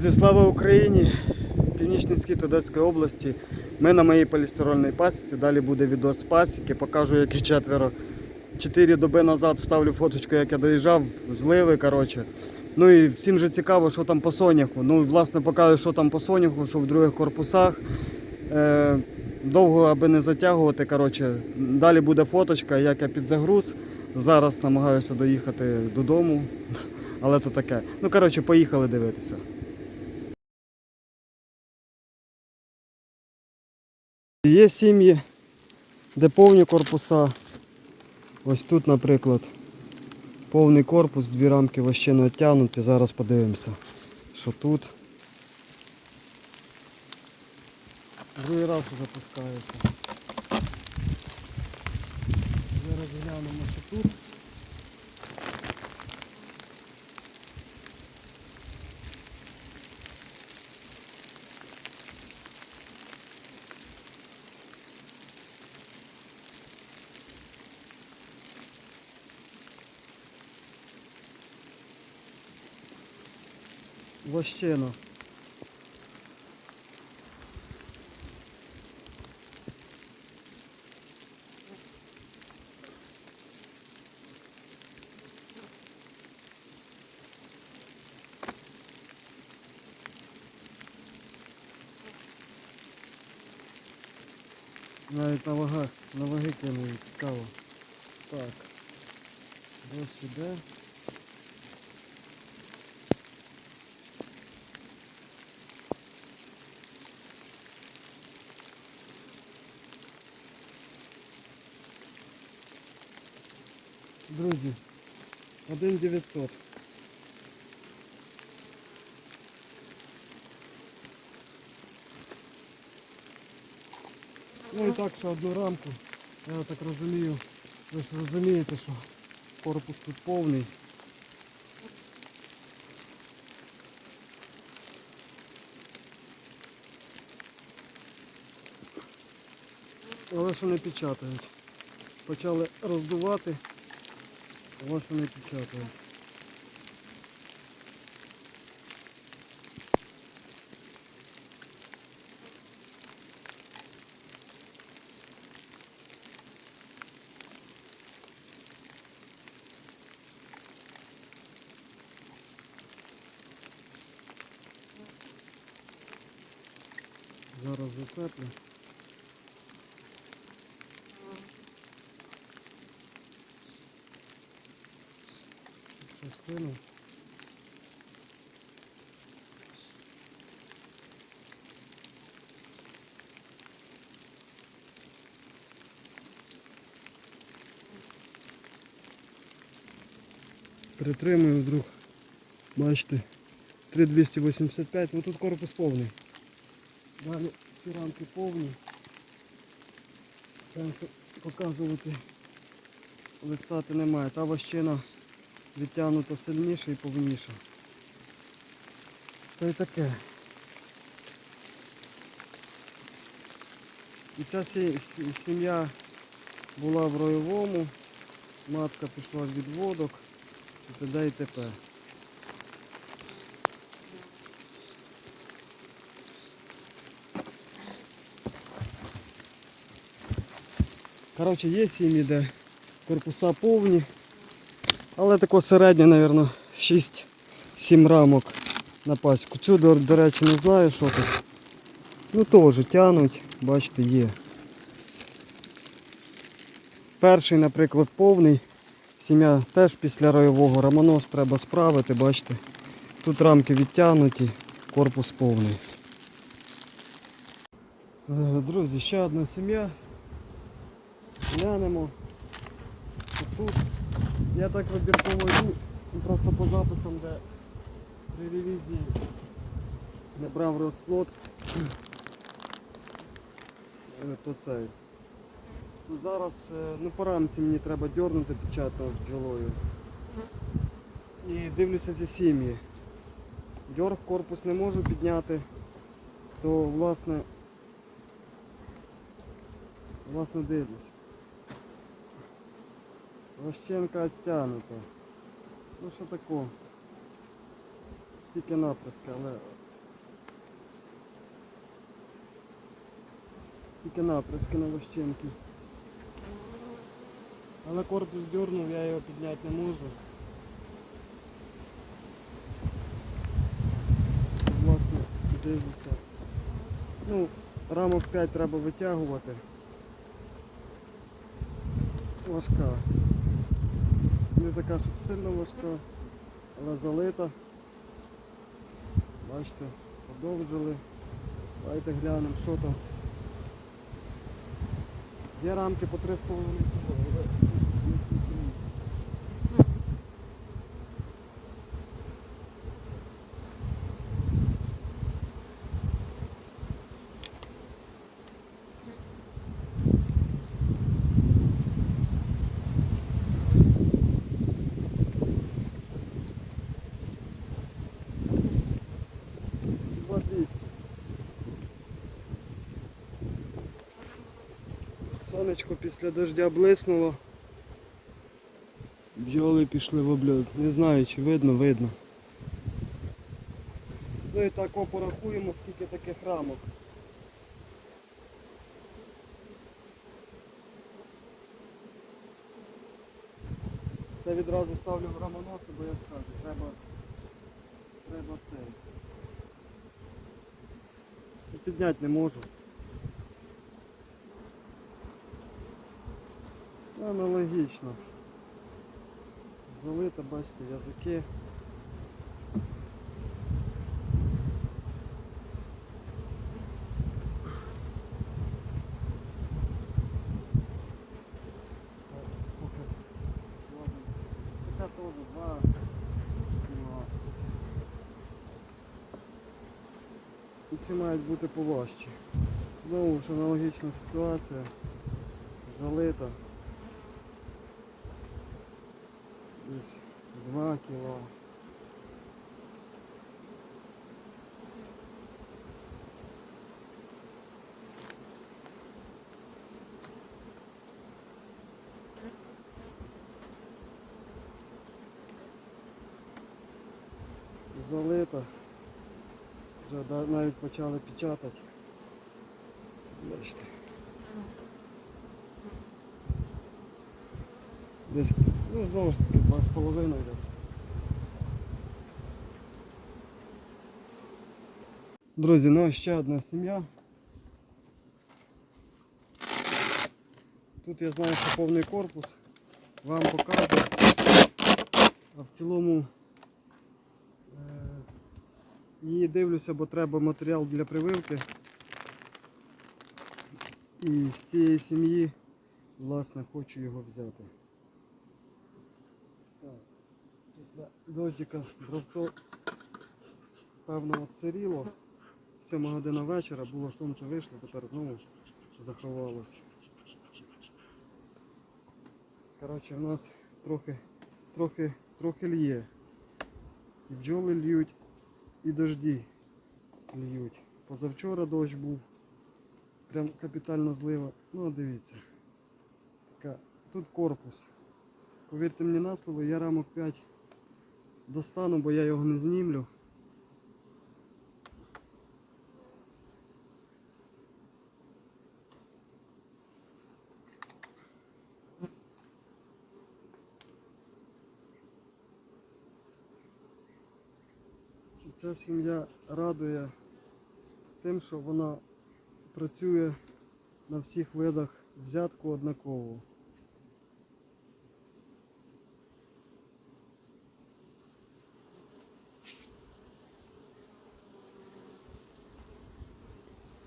Друзі, слава Україні! Північний схід Одеської області. Ми на моїй полістирольній пасіці. Далі буде відео з пасіки. Покажу, я четверо. Чотири доби назад вставлю фоточку, як я доїжджав, зливи. коротше. Ну і всім же цікаво, що там по соняху. Ну, власне, покажу, що там по соняху, що в других корпусах. Е, довго, аби не затягувати. коротше. Далі буде фоточка, як я підзагруз. Зараз намагаюся доїхати додому. Але то таке. Ну, коротше, поїхали дивитися. Є сім'ї, де повні корпуса. Ось тут, наприклад, повний корпус, дві рамки вощено оттягнуті. Зараз подивимося, що тут. Другий раз вже пускається. Зараз глянемо, що тут. Вощено. Навіть на вагах, на ваги кинули, цікаво. Так. Ось іде. Друзі, 1900. Ну і так, що одну рамку. Я так розумію, ви ж розумієте, що корпус тут повний. Але що не печатають. Почали роздувати, що не печатають. Зараз зацеплю. Все. Притримую вдруг. Бачите. 3285, ну тут корпус повний. Далі всі рамки повні. Сенсу показувати листати немає. Та вощина відтягнута сильніше і повніше. Та й таке. І ця сі- сі- сім'я була в роєвому, матка пішла з відводок і т.д. і т.п. Коротше, є сім'ї, де корпуса повні, але тако середнє, мабуть, 6-7 рамок на пасіку. Цю, до, до речі, не знаю, що тут. Ну теж тянуть, бачите, є. Перший, наприклад, повний. Сім'я теж після ройового рамонос треба справити, бачите. Тут рамки відтягнуті, корпус повний. Е, Друзі, ще одна сім'я. Глянемо. Тут я так вибірково йду, просто по записам, де при ревізії не брав розплод, Е, то цей. Ну, зараз е, ну, по мені треба дьорнути печатно з бджолою. І дивлюся ці сім'ї. Дьорг корпус не можу підняти, то власне власне дивлюся. Лощенка оттягнута. Ну що таке? Тільки напряска, але... Тільки напряски на лощенки. Але корпус дернув, я його підняти не можу. Власне, дивлюся. Ну, рамок 5 треба витягувати. Важка. Така, щоб сильно важка, але залита. Бачите, подовжили. Давайте глянемо, що там. Є рамки по 3,5 кг. але не всі сильні. Два 200. Сонечко після дождя блиснуло. Бджоли пішли в обльот. Не знаю, чи видно, видно. Ну і так порахуємо, скільки таких рамок. Це відразу ставлю в рамоноси, бо я скажу, треба, треба цей. Підняти не можу. Аналогічно. Залито, бачите, язики. І ці мають бути поважчі. Знову ж аналогічна ситуація. Залита. Десь 2 кіла. Залита. Вже навіть почали печатати. Бачите. Десь, ну знову ж таки, два з половиною десь. Друзі, ну ось ще одна сім'я. Тут я знаю, що повний корпус. Вам покажу. А в цілому е, її дивлюся, бо треба матеріал для прививки. І з цієї сім'ї, власне, хочу його взяти. Так, після дощика дровцо певно отсиріло. 7 година вечора, було сонце вийшло, тепер знову заховалось. Коротше, в нас трохи, трохи, трохи лє. І бджоли льють, і дожді льють. Позавчора дощ був. Прям капітально злива. Ну, а дивіться. Така. Тут корпус. Повірте мені на слово, я рамок 5 достану, бо я його не знімлю. Ця сім'я радує тим, що вона працює на всіх видах взятку однаково.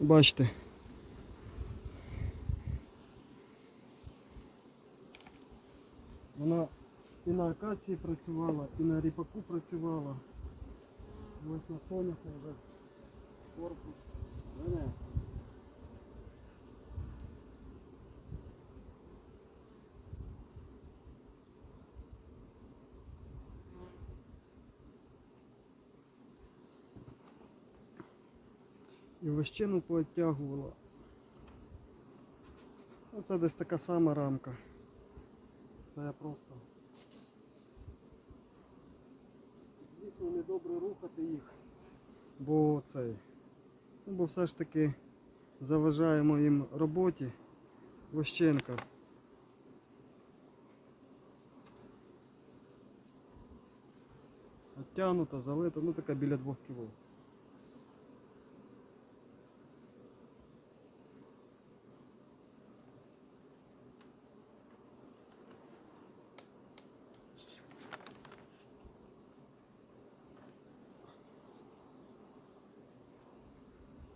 Бачите. Вона і на акації працювала, і на ріпаку працювала. Ось на соняху вже корпус винесений. І вощину пооттягувала. Оце десь така сама рамка. Це я просто. Звісно, не добре рухати їх, бо цей. Ну, бо все ж таки заважає моїм роботі. Вощенка. Оттянута, залита, ну така біля двох кіло.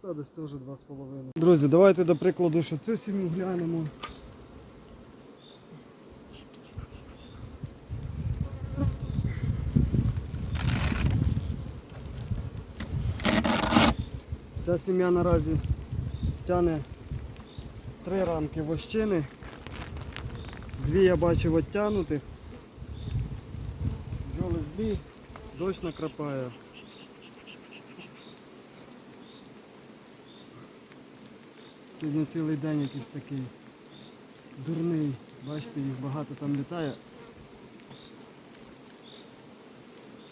Це десь теж 2,5. Друзі, давайте до прикладу, що цю сім'ю глянемо. Ця сім'я наразі тягне три рамки вощини. Дві я бачив оттянутих. Бджоли злі, дощ накрапає. Сьогодні цілий день якийсь такий дурний. Бачите, їх багато там літає.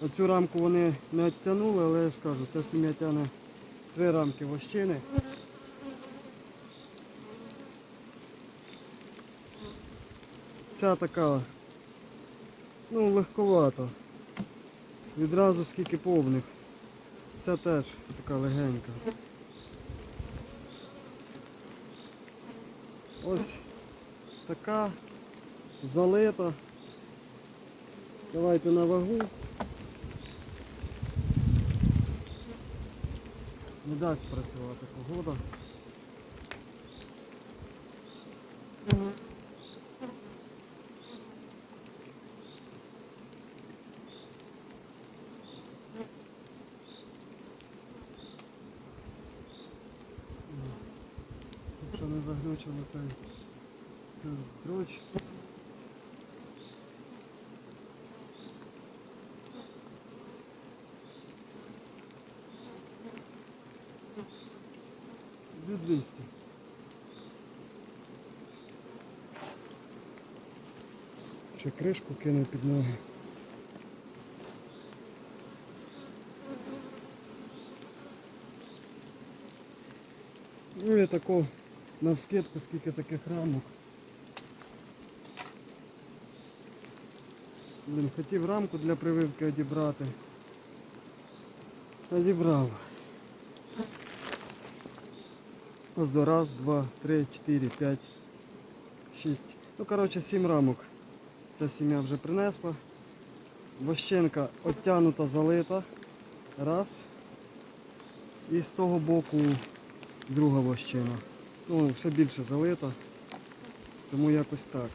Оцю рамку вони не оттягнули, але я ж кажу, ця сім'я тягне три рамки вощини. Ця така, ну, легковата. Відразу скільки повних. Ця теж така легенька. Ось така залита. Давайте на вагу. Не дасть працювати погода. Якщо не заглючило цей, цей дроч. Дві 200. Ще кришку кину під ноги. Ну і тако на вскидку скільки таких рамок. Блін, хотів рамку для прививки одібрати. Одібрав. Ось до раз, два, три, чотири, п'ять, шість. Ну, коротше, сім рамок. Ця сім'я вже принесла. Вощенка оттянута, залита. Раз. І з того боку друга вощина. Ну, все більше залита. Тому якось так.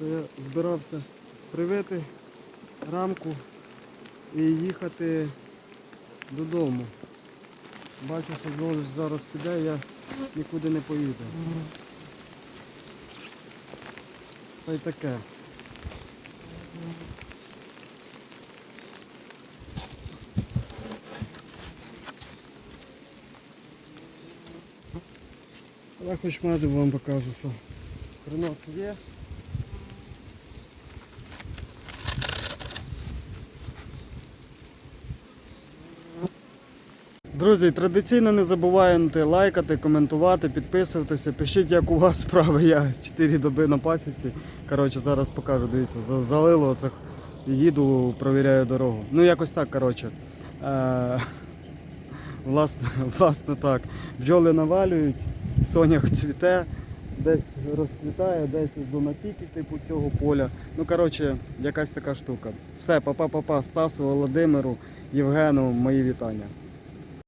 Це я збирався привити рамку і їхати додому. Бачу, що дощ зараз піде, я нікуди не поїду. Та й таке. Я хоч мати вам покажу, що принос є. Друзі, традиційно не забувайте лайкати, коментувати, підписуватися. Пишіть, як у вас справи. Я 4 доби на пасіці. Коротше, зараз покажу, дивіться, залило оце. Їду, провіряю дорогу. Ну якось так, коротше. Е, власне, власне так. Бджоли навалюють, сонях цвіте, десь розцвітає, десь до напіки, типу цього поля. Ну, коротше, якась така штука. Все, па-па-па-па, Стасу, Володимиру, Євгену, мої вітання.